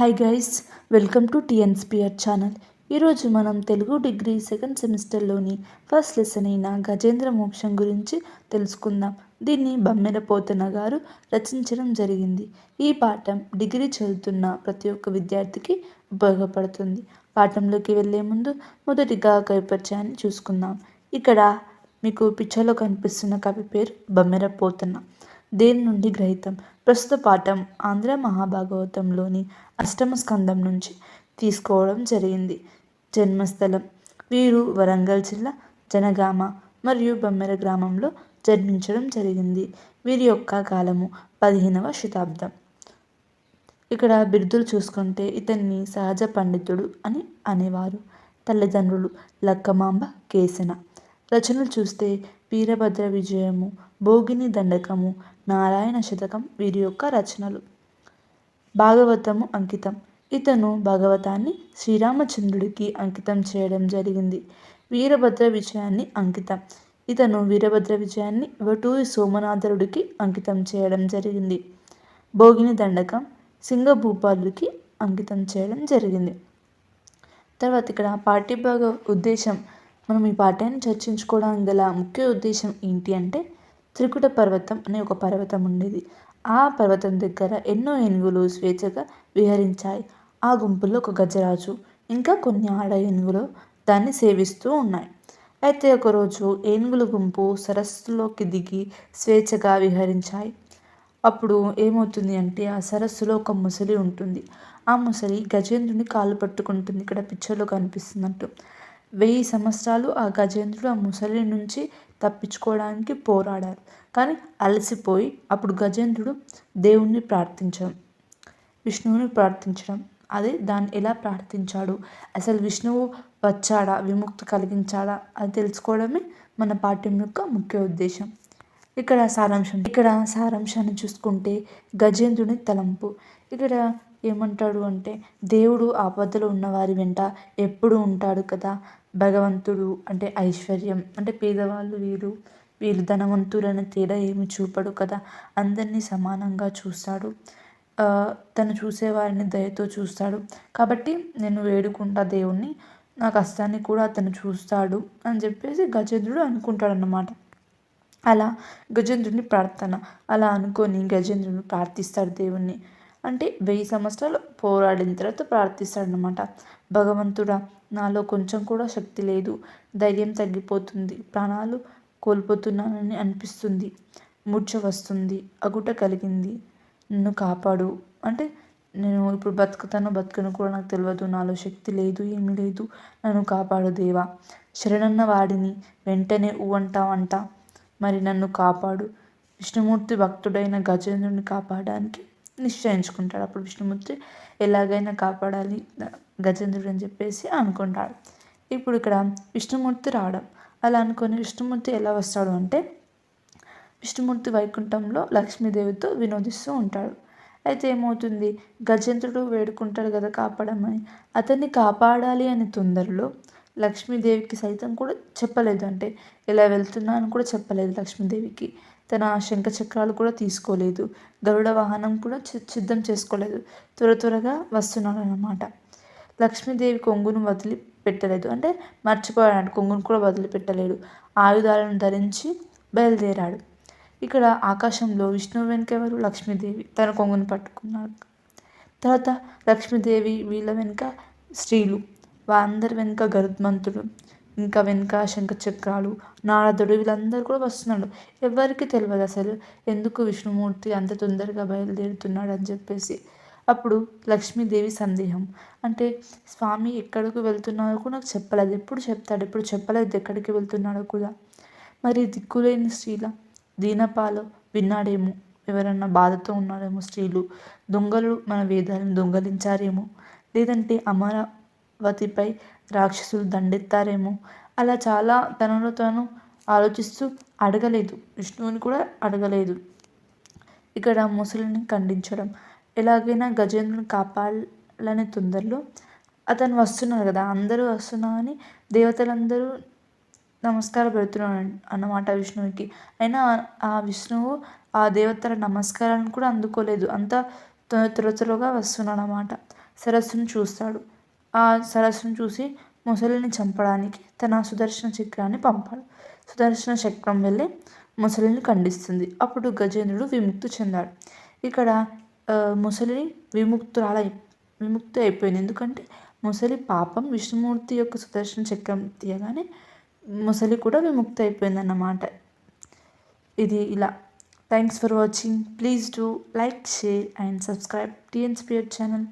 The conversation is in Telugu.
Hi guys welcome to TNSPR channel ఈరోజు మనం తెలుగు డిగ్రీ సెకండ్ సెమిస్టర్లోని ఫస్ట్ లెసన్ అయిన గజేంద్ర మోక్షం గురించి తెలుసుకుందాం. దీన్ని బమ్మెర పోతన గారు రచించడం జరిగింది. ఈ పాఠం డిగ్రీ చదువుతున్న ప్రతి ఒక్క విద్యార్థికి ఉపయోగపడుతుంది. పాఠంలోకి వెళ్ళే ముందు మొదటిగా కవిపరిచయాన్ని చూసుకుందాం. ఇక్కడ మీకు పిక్చర్లో కనిపిస్తున్న కవి పేరు బమ్మెర పోతన. దేని నుండి గ్రహితం? ప్రస్తుత పాఠం ఆంధ్ర మహాభాగవతంలోని అష్టమ స్కందం నుంచి తీసుకోవడం జరిగింది. జన్మస్థలం వీరు వరంగల్ జిల్లా జనగామ మరియు బొమ్మెర గ్రామంలో జన్మించడం జరిగింది. వీరి యొక్క కాలము పదిహేనవ శతాబ్దం. ఇక్కడ బిరుదులు చూసుకుంటే ఇతన్ని సహజ పండితుడు అని అనేవారు. తల్లిదండ్రులు లక్కమాంబ కేసన రచనలు చూస్తే వీరభద్ర విజయము భోగిని దండకము నారాయణ శతకం వీరి యొక్క రచనలు. భాగవతము అంకితం. ఇతను భాగవతాన్ని శ్రీరామచంద్రుడికి అంకితం చేయడం జరిగింది. వీరభద్ర విజయాన్ని అంకితం. ఇతను వీరభద్ర విజయాన్ని వటూరి సోమనాథరుడికి అంకితం చేయడం జరిగింది. భోగిని దండకం సింగభూపాలుడికి అంకితం చేయడం జరిగింది. తర్వాత ఇక్కడ పాఠ్యభాగ ఉద్దేశం. మనం ఈ పాఠ్యాన్ని చర్చించుకోవడానికి గల ముఖ్య ఉద్దేశం ఏంటి అంటే త్రికుట పర్వతం అనే ఒక పర్వతం ఉండేది. ఆ పర్వతం దగ్గర ఎన్నో ఏనుగులు స్వేచ్ఛగా విహరించాయి. ఆ గుంపుల్లో ఒక గజరాజు ఇంకా కొన్ని ఆడ ఏనుగులు దాన్ని సేవిస్తూ ఉన్నాయి. అయితే ఒకరోజు ఏనుగుల గుంపు సరస్సులోకి దిగి స్వేచ్ఛగా విహరించాయి. అప్పుడు ఏమవుతుంది అంటే ఆ సరస్సులో ఒక ముసలి ఉంటుంది. ఆ ముసలి గజేంద్రుని కాలు పట్టుకుంటుంది. ఇక్కడ పిక్చర్లో కనిపిస్తున్నట్టు వెయ్యి సంవత్సరాలు ఆ గజేంద్రుడు ఆ ముసలి నుంచి తప్పించుకోవడానికి పోరాడారు. కానీ అలసిపోయి అప్పుడు గజేంద్రుడు దేవుణ్ణి ప్రార్థించడం విష్ణువుని ప్రార్థించడం అదే దాన్ని ఎలా ప్రార్థించాడు? అసలు విష్ణువు వచ్చాడా? విముక్తి కలిగించాడా? అది తెలుసుకోవడమే మన పాఠ్యం యొక్క ముఖ్య ఉద్దేశం. ఇక్కడ సారాంశం ఇక్కడ సారాంశాన్ని చూసుకుంటే గజేంద్రుని తలంపు. ఇక్కడ ఏమంటాడు అంటే దేవుడు ఆపదలో ఉన్నవారి వెంట ఎప్పుడు ఉంటాడు కదా. భగవంతుడు అంటే ఐశ్వర్యం. అంటే పేదవాళ్ళు వీరు వీరు ధనవంతులనే తేడా ఏమి చూపడు కదా. అందరినీ సమానంగా చూస్తాడు. తను చూసేవారిని దయతో చూస్తాడు. కాబట్టి నేను వేడుకుంటా దేవుణ్ణి. నా కష్టాన్ని కూడా అతను చూస్తాడు అని చెప్పేసి గజేంద్రుడు అనుకుంటాడన్నమాట. అలా గజేంద్రుని ప్రార్థన అలా అనుకొని గజేంద్రుని ప్రార్థిస్తాడు దేవుణ్ణి. అంటే వెయ్యి సంవత్సరాలు పోరాడిన తర్వాత ప్రార్థిస్తాడనమాట భగవంతుడా నాలో కొంచెం కూడా శక్తి లేదు. ధైర్యం తగ్గిపోతుంది. ప్రాణాలు కోల్పోతున్నానని అనిపిస్తుంది. ముచ్చ వస్తుంది. అగుట కలిగింది. నన్ను కాపాడు. అంటే నేను ఇప్పుడు బతుకుతాను బతుకను కూడా నాకు తెలియదు నాలో శక్తి లేదు ఏమీ లేదు. నన్ను కాపాడు దేవా. శరణన్న వాడిని వెంటనే ఊ అంటావంట మరి నన్ను కాపాడు. విష్ణుమూర్తి భక్తుడైన గజేంద్రుని కాపాడడానికి నిశ్చయించుకుంటాడు. అప్పుడు విష్ణుమూర్తి ఎలాగైనా కాపాడాలి గజేంద్రుడు అని చెప్పేసి అనుకుంటాడు. ఇప్పుడు ఇక్కడ విష్ణుమూర్తి రావడం. అలా అనుకొని విష్ణుమూర్తి ఎలా వస్తాడు అంటే విష్ణుమూర్తి వైకుంఠంలో లక్ష్మీదేవితో వినోదిస్తూ ఉంటాడు. అయితే ఏమవుతుంది? గజేంద్రుడు వేడుకుంటాడు కదా కాపాడమని. అతన్ని కాపాడాలి అని తొందరలో లక్ష్మీదేవికి సైతం కూడా చెప్పలేదు. అంటే ఇలా వెళ్తున్నా అని కూడా చెప్పలేదు లక్ష్మీదేవికి. తన శంఖచక్రాలు కూడా తీసుకోలేదు. గరుడ వాహనం కూడా సిద్ధం చేసుకోలేదు. త్వర త్వరగా వస్తున్నాడు అనమాట లక్ష్మీదేవి కొంగును వదిలి పెట్టలేదు అంటే మర్చిపోయాడు. కొంగును కూడా వదిలిపెట్టలేడు. ఆయుధాలను ధరించి బయలుదేరాడు. ఇక్కడ ఆకాశంలో విష్ణువు వెనుక ఎవరు లక్ష్మీదేవి. తన కొంగును పట్టుకున్నారు తర్వాత లక్ష్మీదేవి వీళ్ళ వెనుక స్త్రీలు. వాళ్ళందరి వెనుక గరుత్మంతుడు. ఇంకా వెనుక శంఖ చక్రాలు నారదుడు వీళ్ళందరూ కూడా వస్తున్నాడు. ఎవరికి తెలియదు అసలు ఎందుకు విష్ణుమూర్తి అంత తొందరగా బయలుదేరుతున్నాడు అని చెప్పేసి. అప్పుడు లక్ష్మీదేవి సందేహం. అంటే స్వామి ఎక్కడికి వెళ్తున్నాడో కూడా నాకు చెప్పలేదు. ఎప్పుడు చెప్తాడు? ఎప్పుడు చెప్పలేదు ఎక్కడికి వెళ్తున్నాడో కూడా. మరి దిక్కులేని స్త్రీల దీనపాలు విన్నాడేమో? ఎవరన్నా బాధతో ఉన్నారేమో స్త్రీలు? దొంగలు మన వేదాలను దొంగలించారేమో? లేదంటే అమర వతిపై రాక్షసులు దండెత్తారేమో. అలా చాలా తనలో తాను ఆలోచిస్తూ అడగలేదు. విష్ణువుని కూడా అడగలేదు. ఇక్కడ ముసలిని ఖండించడం. ఎలాగైనా గజేంద్రుని కాపాడాలనే తొందరలో అతను వస్తున్నారు కదా. అందరూ వస్తున్నారని దేవతలందరూ నమస్కారం పెడుతున్నాడు అన్నమాట విష్ణువుకి. అయినా ఆ విష్ణువు ఆ దేవతల నమస్కారాన్ని కూడా అందుకోలేదు. అంత త్వర త్వరగా వస్తున్నాడు అన్నమాట సరస్సును చూస్తాడు. ఆ సరస్సును చూసి ముసలిని చంపడానికి తన సుదర్శన చక్రాన్ని పంపాడు. సుదర్శన చక్రం వెళ్ళి ముసలిని ఖండిస్తుంది. అప్పుడు గజేంద్రుడు విముక్తి చెందాడు. ఇక్కడ ముసలి విముక్తురాలై విముక్తి అయిపోయింది. ఎందుకంటే ముసలి పాపం విష్ణుమూర్తి యొక్క సుదర్శన చక్రం తీయగానే ముసలి కూడా విముక్తి అయిపోయింది అన్నమాట ఇది ఇలా. Thanks for watching please do like share and subscribe TNSPR channel